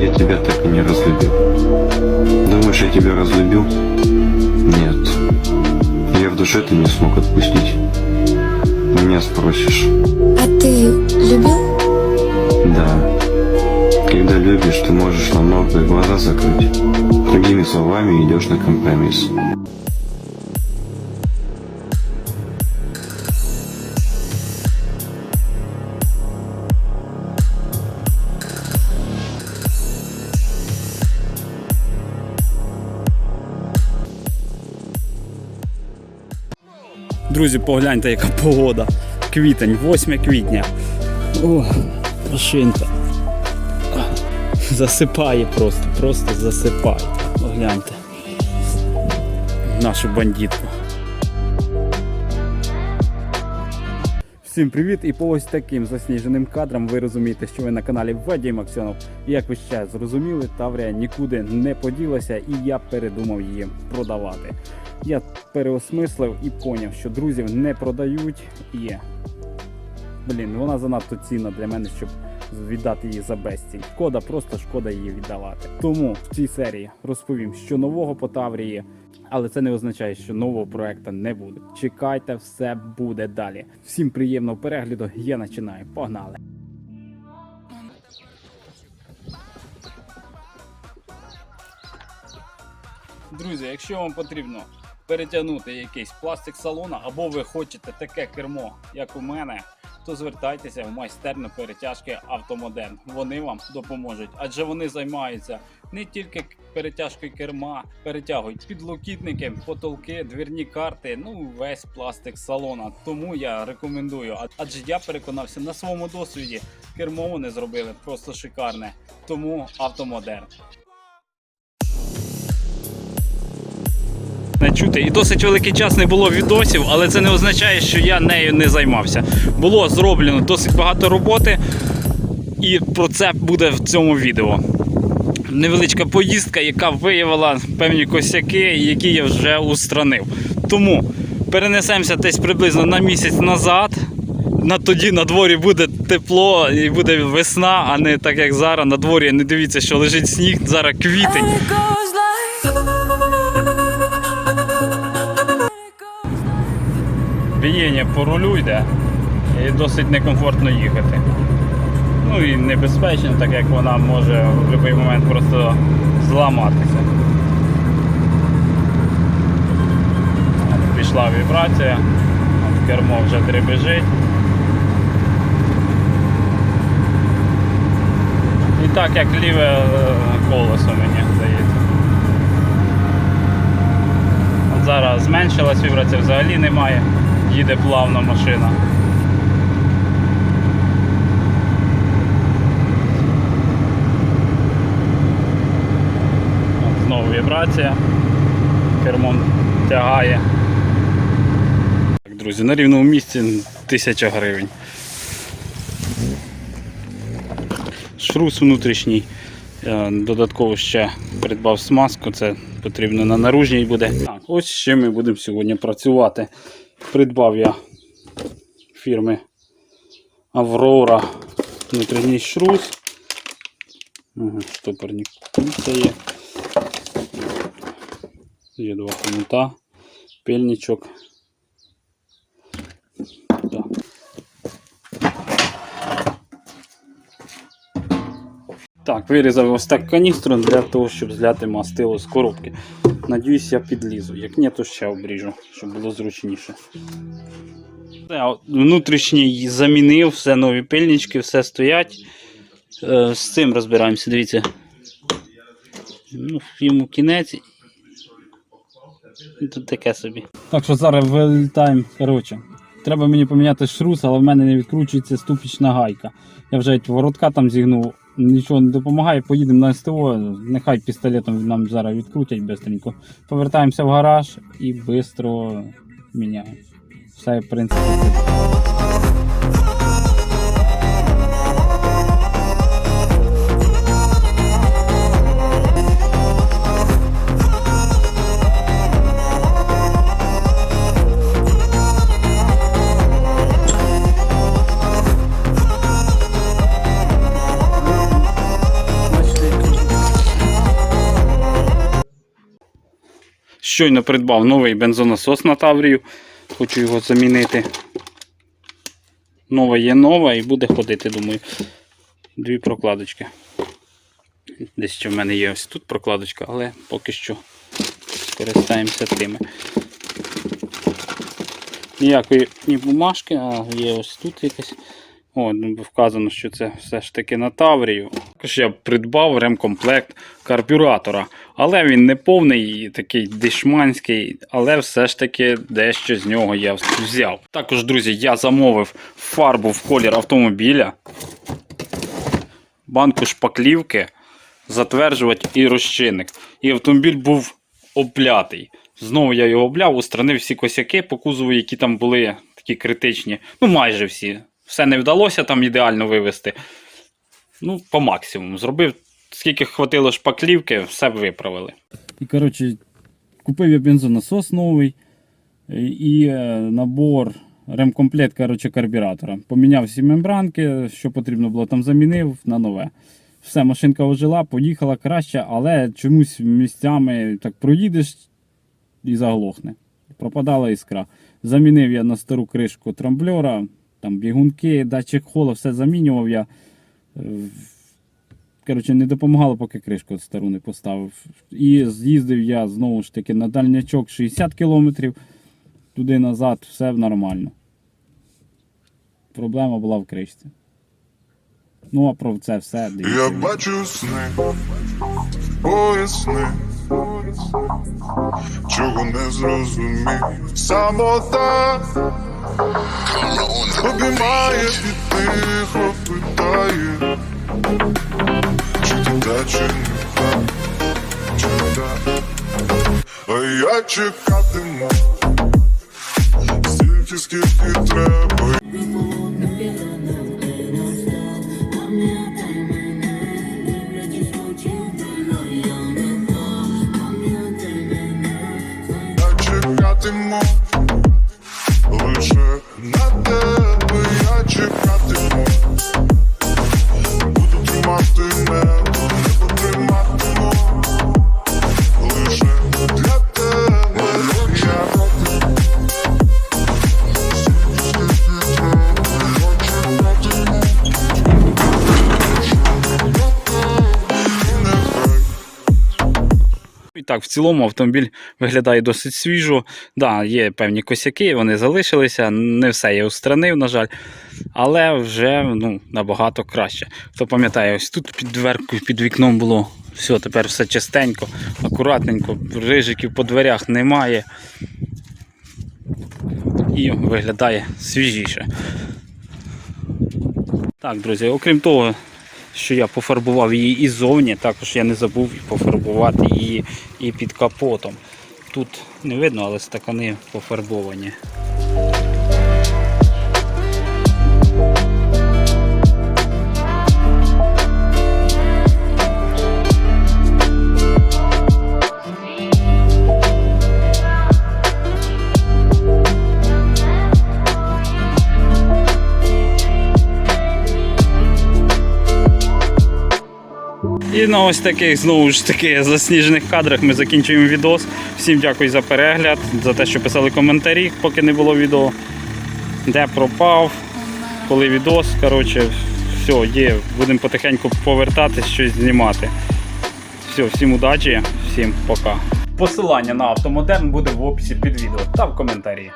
Я тебя так и не разлюбил. Думаешь, я тебя разлюбил? Нет. Я в душе ты не смог отпустить. Меня спросишь. А ты любил? Да. Когда любишь, ты можешь на многое глаза закрыть. Другими словами, идешь на компромисс. Друзі, погляньте, яка погода. Квітень, 8 квітня. О, машинка. Засипає просто, просто засипає. Погляньте. Нашу бандитку. Всім привіт! І по ось таким засніженим кадрам ви розумієте, що ви на каналі Вадим Аксьонов. І як ви ще зрозуміли, Таврія нікуди не поділася, і я передумав її продавати. Я переосмислив і поняв, що друзів не продають і. Блін, вона занадто цінна для мене, щоб віддати її за безцінь. Шкода, просто шкода її віддавати. Тому в цій серії розповім, що нового по Таврії, але це не означає, що нового проекту не буде. Чекайте, все буде далі. Всім приємного перегляду. Я починаю. Погнали! Друзі, якщо вам потрібно перетягнути якийсь пластик салона, або ви хочете таке кермо, як у мене, то звертайтеся в майстерню перетяжки Автомодерн. Вони вам допоможуть, адже вони займаються не тільки перетяжкою керма, перетягують підлокітники, потолки, двірні карти, ну весь пластик салона. Тому я рекомендую. Адже я переконався на своєму досвіді. Кермо вони зробили просто шикарне. Тому автомодерн. Чути. І досить великий час не було відосів, але це не означає, що я нею не займався. Було зроблено досить багато роботи, і про це буде в цьому відео. Невеличка поїздка, яка виявила певні косяки, які я вже устранив. Тому перенесемося десь приблизно на місяць назад. На тоді на дворі буде тепло і буде весна, а не так як зараз. На дворі не дивіться, що лежить сніг. Зараз квітень. Бієння по рулю йде і досить некомфортно їхати. Ну і небезпечно, так як вона може в будь-який момент просто зламатися. Пішла вібрація, кермо вже дребежить. І так як ліве е, колесо мені здається. От зараз зменшилась вібрація, взагалі немає. Їде плавно машина. Знову вібрація. Кермом тягає. Так, друзі, на рівному місці 1000 гривень. Шрус внутрішній. Я Додатково ще придбав смазку, це потрібно на наружній буде. Так, ось чим ми будемо сьогодні працювати. Придбав я фірми Аврора внутрішній шрус. Ага, штопорник є. Є два комута, пельничок. Так. Так, вирізав ось так каністру для того, щоб зляти мастило з коробки. Надіюсь, я підлізу. Як ні, то ще обріжу, щоб було зручніше. Все, Внутрішній замінив, все нові пильнички, все стоять. Е, з цим розбираємося, дивіться. Ну, йому кінець. І Тут таке собі. Так що зараз вилітаємо. Коротше, треба мені поміняти шрус, але в мене не відкручується ступічна гайка. Я вже воротка там зігнув, нічого не допомагає, поїдемо на СТО, нехай пістолетом нам зараз відкрутять швидко. Повертаємося в гараж і швидко міняємо. Все, в принципі. Щойно придбав новий бензонасос на Таврію. Хочу його замінити. Нова є нова і буде ходити, думаю. Дві прокладочки. Десь ще в мене є ось тут прокладочка, але поки що скористаємося тими. Ніякої ні бумажки, а є ось тут якась. О, ну, вказано, що це все ж таки на Таврію. Також я придбав ремкомплект карбюратора. Але він не повний, такий дешманський, але все ж таки дещо з нього я взяв. Також, друзі, я замовив фарбу в колір автомобіля, банку шпаклівки, затверджувач і розчинник. І автомобіль був облятий. Знову я його обляв, устранив всі косяки по кузову, які там були такі критичні. Ну, майже всі. Все не вдалося там ідеально вивести. Ну, по максимуму. Зробив, скільки хватило шпаклівки, все виправили. І, коротше, купив я бензонасос новий і е, набор, ремкомплект коротше, карбюратора. Поміняв всі мембранки, що потрібно було там замінив на нове. Все, машинка ожила, поїхала краще, але чомусь місцями так проїдеш і заглохне. Пропадала іскра. Замінив я на стару кришку трамблера, там бігунки, датчик хола, все замінював я. Е, Коротше, не допомагало, поки кришку стару не поставив. І з'їздив я знову ж таки на дальнячок 60 кілометрів, туди назад, все нормально. Проблема була в кришці. Ну, а про це все дивіться. Я бачу сни, поясни, чого не зрозумів. Самота обіймає і тихо питає, чи ти та, чи не та, чи не та. А я чекатиму, стільки, скільки треба. Я чекатиму так, в цілому автомобіль виглядає досить свіжо. Да, є певні косяки, вони залишилися. Не все я устранив, на жаль. Але вже ну, набагато краще. Хто пам'ятає, ось тут під дверкою, під вікном було все, тепер все чистенько, акуратненько, рижиків по дверях немає. І виглядає свіжіше. Так, друзі, окрім того, що я пофарбував її і ззовні, також я не забув пофарбувати її і під капотом. Тут не видно, але стакани пофарбовані. І на ось таких знову ж таки засніжених кадрах ми закінчуємо відос. Всім дякую за перегляд, за те, що писали коментарі, поки не було відео. Де пропав, коли відос. Коротше, все, є. Будемо потихеньку повертатись, щось знімати. Все, всім удачі, всім пока. Посилання на автомодерн буде в описі під відео та в коментарі.